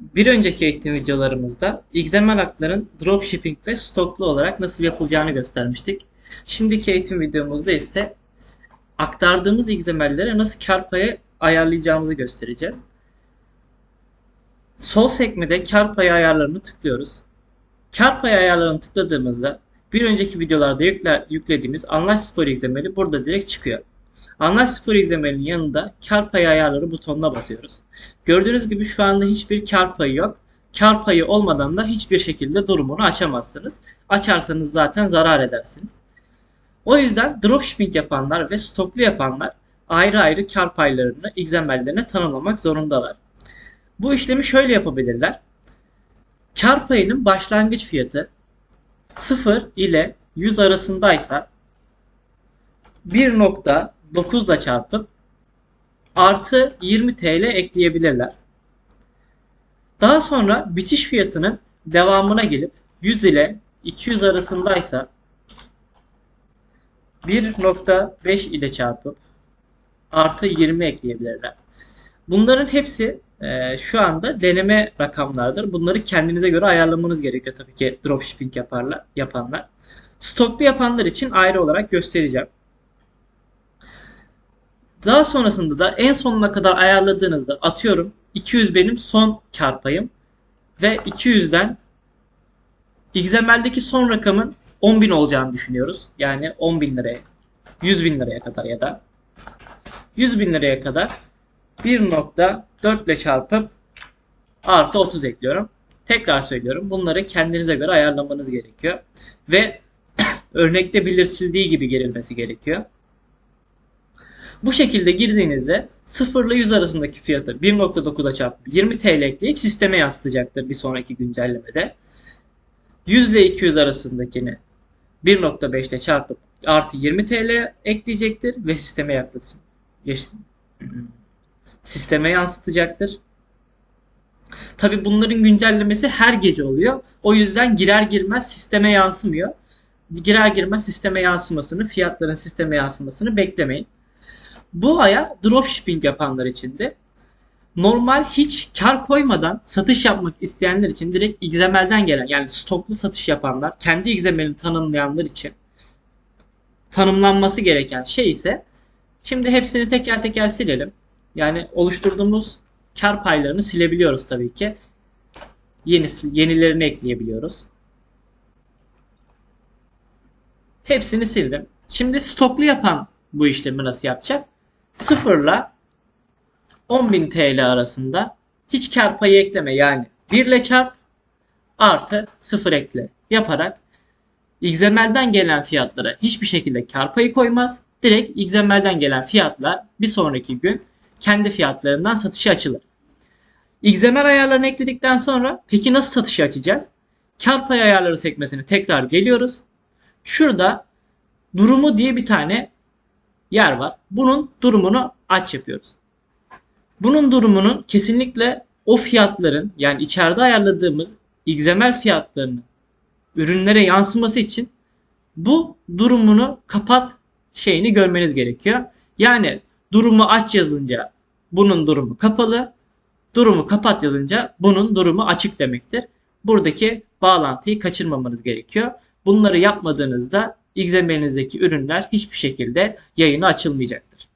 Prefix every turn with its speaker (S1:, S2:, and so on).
S1: Bir önceki eğitim videolarımızda XML hakların dropshipping ve stoklu olarak nasıl yapılacağını göstermiştik. Şimdiki eğitim videomuzda ise aktardığımız XML'lere nasıl kar payı ayarlayacağımızı göstereceğiz. Sol sekmede kar payı ayarlarını tıklıyoruz. Kar payı ayarlarını tıkladığımızda bir önceki videolarda yükle, yüklediğimiz Anlaş Spor XML'i burada direkt çıkıyor. Anlaş Spor XML'in yanında kar payı ayarları butonuna basıyoruz. Gördüğünüz gibi şu anda hiçbir kar payı yok. Kar payı olmadan da hiçbir şekilde durumunu açamazsınız. Açarsanız zaten zarar edersiniz. O yüzden dropshipping yapanlar ve stoklu yapanlar ayrı ayrı kar paylarını XML'lerine tanımlamak zorundalar. Bu işlemi şöyle yapabilirler. Kar payının başlangıç fiyatı 0 ile 100 arasındaysa 1.9 ile çarpıp artı 20 TL ekleyebilirler. Daha sonra bitiş fiyatının devamına gelip 100 ile 200 arasındaysa 1.5 ile çarpıp artı 20 ekleyebilirler. Bunların hepsi e, şu anda deneme rakamlardır. Bunları kendinize göre ayarlamanız gerekiyor tabii ki dropshipping yaparlar, yapanlar. Stoklu yapanlar için ayrı olarak göstereceğim. Daha sonrasında da en sonuna kadar ayarladığınızda atıyorum 200 benim son kar payım ve 200'den XML'deki son rakamın 10.000 olacağını düşünüyoruz. Yani 10.000 liraya, 100 bin liraya kadar ya da 100 bin liraya kadar 1.4 ile çarpıp artı 30 ekliyorum. Tekrar söylüyorum. Bunları kendinize göre ayarlamanız gerekiyor. Ve örnekte belirtildiği gibi girilmesi gerekiyor. Bu şekilde girdiğinizde 0 ile 100 arasındaki fiyatı 1.9'a çarpıp 20 TL ekleyip sisteme yansıtacaktır bir sonraki güncellemede. 100 ile 200 arasındakini 1.5 ile çarpıp artı 20 TL ekleyecektir ve sisteme yaklaşsın. Sisteme yansıtacaktır. Tabi bunların güncellemesi her gece oluyor. O yüzden girer girmez sisteme yansımıyor. Girer girmez sisteme yansımasını, fiyatların sisteme yansımasını beklemeyin. Bu aya dropshipping yapanlar için de normal hiç kar koymadan satış yapmak isteyenler için direkt XML'den gelen yani stoklu satış yapanlar kendi XML'ini tanımlayanlar için tanımlanması gereken şey ise şimdi hepsini teker teker silelim. Yani oluşturduğumuz kar paylarını silebiliyoruz tabii ki. Yeni, yenilerini ekleyebiliyoruz. Hepsini sildim. Şimdi stoklu yapan bu işlemi nasıl yapacak? 0 ile 10.000 TL arasında hiç kar payı ekleme yani 1 ile çarp artı 0 ekle yaparak XML'den gelen fiyatlara hiçbir şekilde kar payı koymaz. Direkt XML'den gelen fiyatlar bir sonraki gün kendi fiyatlarından satışa açılır. XML ayarlarını ekledikten sonra peki nasıl satışı açacağız? Kar payı ayarları sekmesine tekrar geliyoruz. Şurada durumu diye bir tane yer var. Bunun durumunu aç yapıyoruz. Bunun durumunun kesinlikle o fiyatların yani içeride ayarladığımız XML fiyatlarının ürünlere yansıması için bu durumunu kapat şeyini görmeniz gerekiyor. Yani durumu aç yazınca bunun durumu kapalı, durumu kapat yazınca bunun durumu açık demektir. Buradaki bağlantıyı kaçırmamanız gerekiyor. Bunları yapmadığınızda XML'inizdeki ürünler hiçbir şekilde yayına açılmayacaktır.